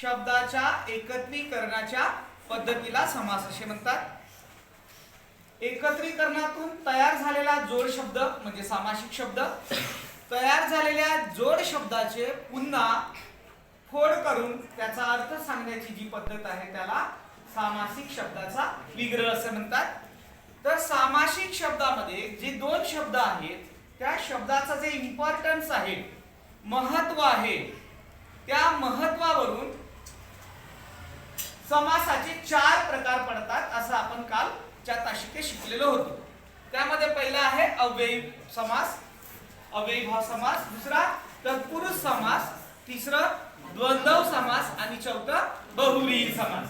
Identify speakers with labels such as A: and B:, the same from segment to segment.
A: शब्दाच्या एकत्रीकरणाच्या पद्धतीला समास असे म्हणतात. एकत्रीकरणातून तयार झालेला जोड शब्द म्हणजे सामासिक शब्द. तयार झालेल्या जोड शब्दाचे पुन्हा फोड करून त्याचा अर्थ सांगण्याची जी पद्धत आहे त्याला सामासिक शब्दाचा विग्रह असे म्हणतात. तर सामासिक शब्दामध्ये जे दोन शब्द आहेत त्या शब्दाचा जे इम्पॉर्टन्स आहे महत्त्व आहे त्या महत्वावरून समासाचे चार प्रकार पडतात असं आपण काल च्या ताशिके शिकलेलो होतो. त्यामध्ये पहिला आहे अव्ययी समास अव्ययी भाव समास दुसरा तत्पुरुष समास तिसरं द्वंद्व समास आणि चौथं बहुव्रीही समास.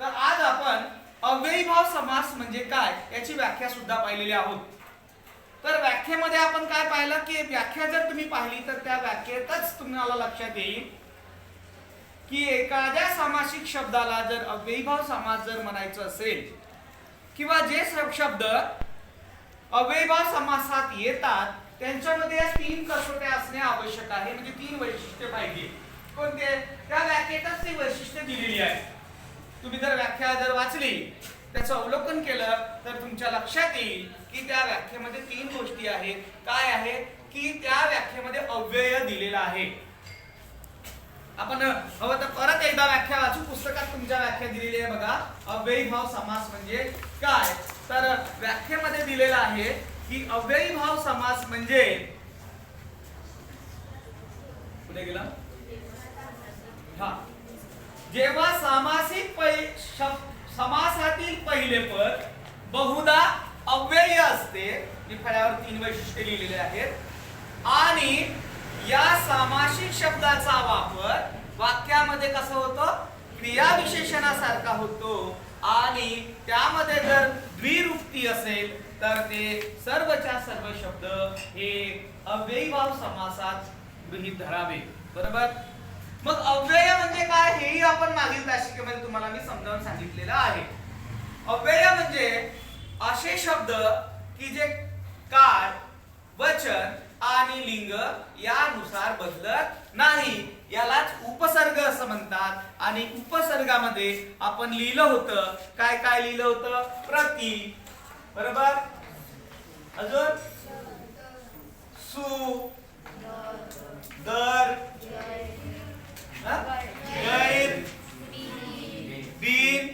A: तर आज आपण अव्ययी भाव समास म्हणजे काय याची व्याख्या सुद्धा पाहिलेली आहोत. तर व्याख्येमध्ये आपण काय पाहिलं की व्याख्या जर तुम्ही पाहिली तर त्या व्याख्येतच तुम्हाला लक्षात येईल. की एखाद्या सामासिक शब्दाला जर अव्ययीभाव समास जर म्हणायचं असेल किंवा जे शब्द अव्ययभाव समासात येतात त्यांच्यामध्ये या तीन कसोट्या असणे आवश्यक आहे. म्हणजे तीन वैशिष्ट्य पाहिजे. कोणते? त्या व्याख्येतच ती वैशिष्ट्य दिलेली आहे. तुम्ही जर व्याख्या जर वाचली त्याचं अवलोकन केलं तर तुमच्या लक्षात येईल की त्या व्याख्येमध्ये तीन गोष्टी आहेत. काय आहे की त्या व्याख्येमध्ये अव्यय दिलेला आहे. आपण हवं तर परत एकदा व्याख्या वाचू. पुस्तकात तुमच्या व्याख्या दिलेली आहे बघा. अव्ययी भाव समास म्हणजे काय? तर व्याख्येमध्ये दिलेला आहे की अव्ययी भाव समास म्हणजे कुठे गेला? हा. जेव्हा सामासिक समासातील पहिले पद बहुदा अव्यय असते मी फळ्यावर तीन वैशिष्ट्ये लिहिलेले आहेत. आणि या सामासिक शब्दाचा वापर वाक्यामध्ये कसं होतं? क्रियाविशेषणासारखा होतो. आणि त्यामध्ये जर द्विरुक्ती असेल तर ते सर्वच्या सर्व शब्द हे अव्ययीभाव समासात गृहीत धरावे. बरोबर? मग अव्यय म्हणजे काय? हेही आपण मागील तासिकेमध्ये तुम्हाला मी समजावून सांगितलेलं आहे. अव्यय म्हणजे असे शब्द की जे काळ वचन आणि लिंग यानुसार बदलत नाही. यालाच उपसर्ग असं म्हणतात. आणि उपसर्गामध्ये आपण लिहिलं होतं. काय काय लिहिलं होतं? प्रति. बरोबर? अजून? सु. दर? गैर. बिन.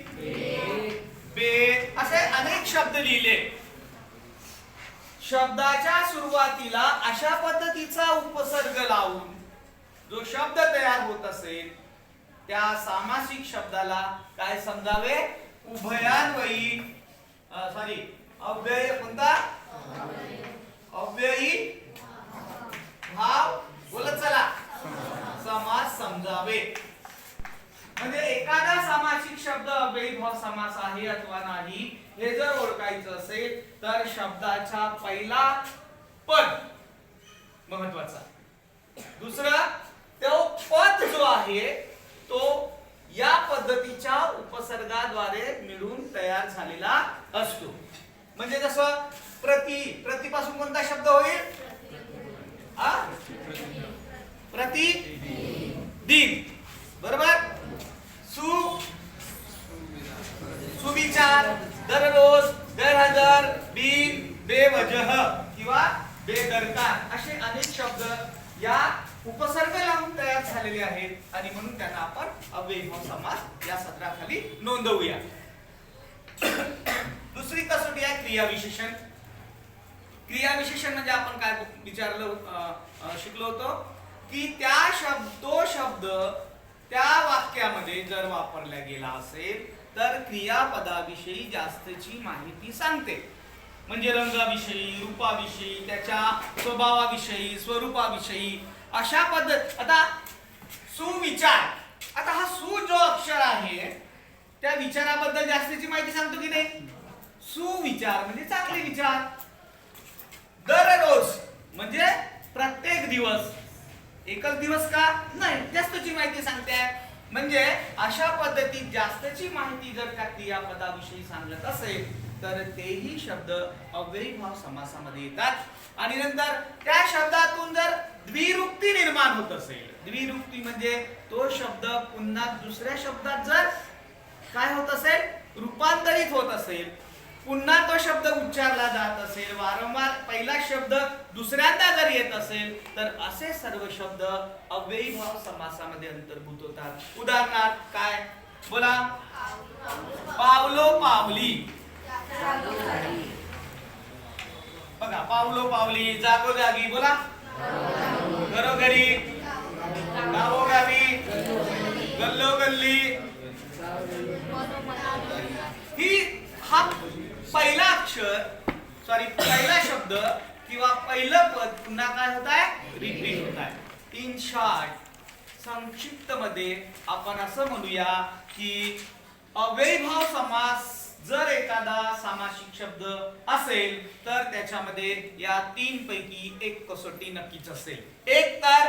A: बे. असे अनेक शब्द लिहिले. शब्दाच्या सुरुवातीला अशा पद्धतीचा उपसर्ग लावून जो शब्द तयार होत असेल त्या सामासिक शब्दाला काय समजावे? उभयान्वयी सॉरी अव्यय कोणता? अव्ययी भाव? बोलत चला. समास समजावे. म्हणजे एखादा समाज शब्द अव्ययी समास आहे अथवा नाही हे जर ओळखायचं असेल तर शब्दाचा पहिला पद महत्त्वाचा दुसरा तो पद जो आहे तो या पद्धतीच्या उपसर्गाद्वारे मिळून तयार झालेला असतो. म्हणजे जसं प्रति प्रतिपासून कोणता शब्द होईल? प्रति दिन. बरोबर? सु सुविचार दररोज दरहजर बिन बेवजह किंवा बेदरकार असे अनेक शब्द या उपसर्ग लावून तयार झालेले आहेत आणि म्हणून त्यांना आपण अव्ययभाव समास या सत्राखाली नोंदवूया. दुसरी कसोटी आहे क्रियाविशेषण क्रियाविशेषण म्हणजे आपण काय विचारलं अं, शिकलो होतो की त्या शब्द तो शब्द त्या वाक्यामध्ये जर वापरला गेला असेल तर क्रियापदाविषयी जास्तची माहिती सांगते. म्हणजे रंगाविषयी रूपाविषयी त्याच्या स्वभावाविषयी स्वरूपाविषयी अशा पद्धत आता सुविचार. आता हा सु जो अक्षर आहे त्या विचाराबद्दल जास्तीची माहिती सांगतो की नाही? सुविचार म्हणजे चांगले विचार. दररोज म्हणजे प्रत्येक दिवस. एकच दिवस का? नाही जास्तची माहिती सांगते. म्हणजे अशा पद्धतीत जास्तची माहिती जर त्या क्रियापदाविषयी सांगत असेल तर तेही शब्द अव्ययीभाव समासामध्ये येतात. आणि नंतर त्या शब्दातून जर द्विरुक्ती निर्माण होत असेल द्विरुक्ती म्हणजे तो शब्द पुन्हा दुसऱ्या शब्दात जर काय होत असेल रूपांतरित होत असेल पुन्हा तो शब्द उच्चारला जात असेल वारंवार पहिला शब्द दुसऱ्यांदा जर येत असेल तर असे सर्व शब्द अव्ययीभाव समासामध्ये अंतर्भूत होतात. उदाहरणार्थ काय? बोला. पावलो पावली. बघा पावलो पावली जागोजागी बोला. घरोघरी. गावोगावी. गल्लोगल्ली ही हा पहिला अक्षर सॉरी पहिला शब्द किंवा पहिलं पद पुन्हा काय होत आहे रिपीट होत आहे इन शॉर्ट संक्षिप्त मध्ये आपण असं म्हणूया की अव्ययभाव समास जर एखादा सामासिक शब्द असेल तर त्याच्यामध्ये या तीन पैकी एक कसोटी नक्कीच असेल. एक तर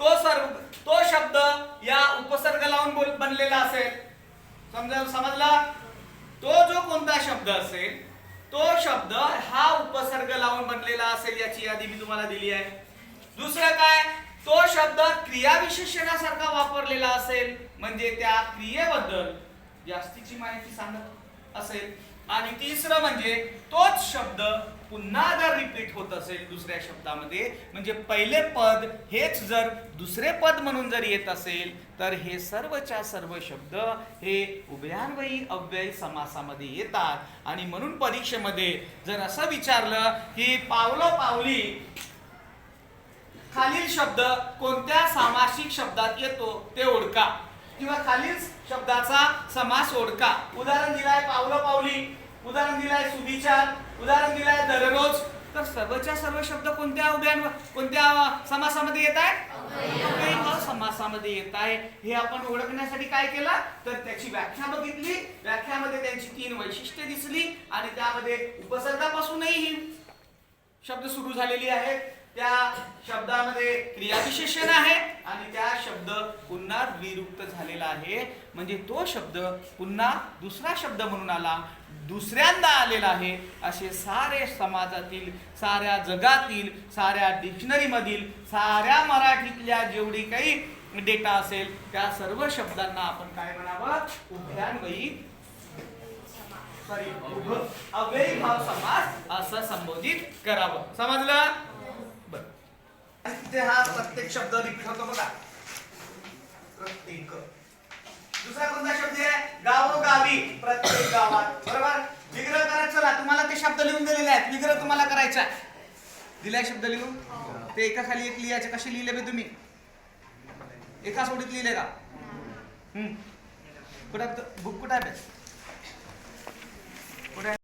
A: तो सर्व तो शब्द या उपसर्ग लावून बोल बनलेला असेल. समजा समजला? तो जो कोणता शब्द असेल तो शब्द हा उपसर्ग लावून बनलेला असेल याची यादी मी तुम्हाला दिली आहे. दुसरं काय? तो शब्द क्रियाविशेषणासारखा वापरलेला असेल म्हणजे त्या क्रियेबद्दल जास्तीची माहिती सांगत असेल. आणि तिसरं म्हणजे तोच शब्द पुन्हा जर रिपीट होत असेल दुसऱ्या शब्दामध्ये म्हणजे पहिले पद हेच जर दुसरे पद म्हणून जर येत असेल तर हे सर्वच्या सर्व शब्द हे उभयान्वयी अव्यय समासामध्ये येतात. आणि म्हणून परीक्षेमध्ये जर असं विचारलं की पावलो पावली खालील शब्द कोणत्या सामासिक शब्दात येतो ते ओळखा. किंवा खालील शब्दाचा समास ओळखा. उदाहरण दिलाय पावलं पावली उदाहरण दिलाय सुविचार उदाहरण दिलाय दररोज. तर सर्वच्या सर्व शब्द कोणत्या उभ्यांवर कोणत्या समासामध्ये येत आहे समासामध्ये येत आहे. हे आपण ओळखण्यासाठी काय केलं? तर त्याची व्याख्या बघितली. व्याख्यामध्ये त्यांची तीन वैशिष्ट्ये दिसली आणि त्यामध्ये उपसर्गापासूनही ही शब्द सुरू झालेली आहेत. त्या शब्दामध्ये क्रियाविशेषण आहे आणि त्या शब्द पुन्हा विरुक्त झालेला आहे. म्हणजे तो शब्द पुन्हा दुसरा शब्द म्हणून आला दुसऱ्यांदा आलेला आहे. असे सारे समाजातील साऱ्या जगातील साऱ्या डिक्शनरीमधील साऱ्या मराठीतल्या जेवढी काही डेटा असेल त्या सर्व शब्दांना आपण काय म्हणावं? उभयान्वयी सॉरी अव्ययी भाव समास असं संबोधित करावं. समजलं? तिथे हा प्रत्येक शब्द रिपीट होतो बघा. प्रत्येक. दुसरा कोणता शब्द आहे? गावोगावी. प्रत्येक गावात. बरोबर? विग्रह करायचं चला तुम्हाला ते शब्द लिहून दिलेले आहेत. विग्रह तुम्हाला करायचा आहे. दिलाय शब्द लिहून? ते एका खाली एक लिहायचे. कसे लिहिले बे तुम्ही? एका सोडीत लिहिले का? हम्म. कुठं? बुक कुठं आहे बे?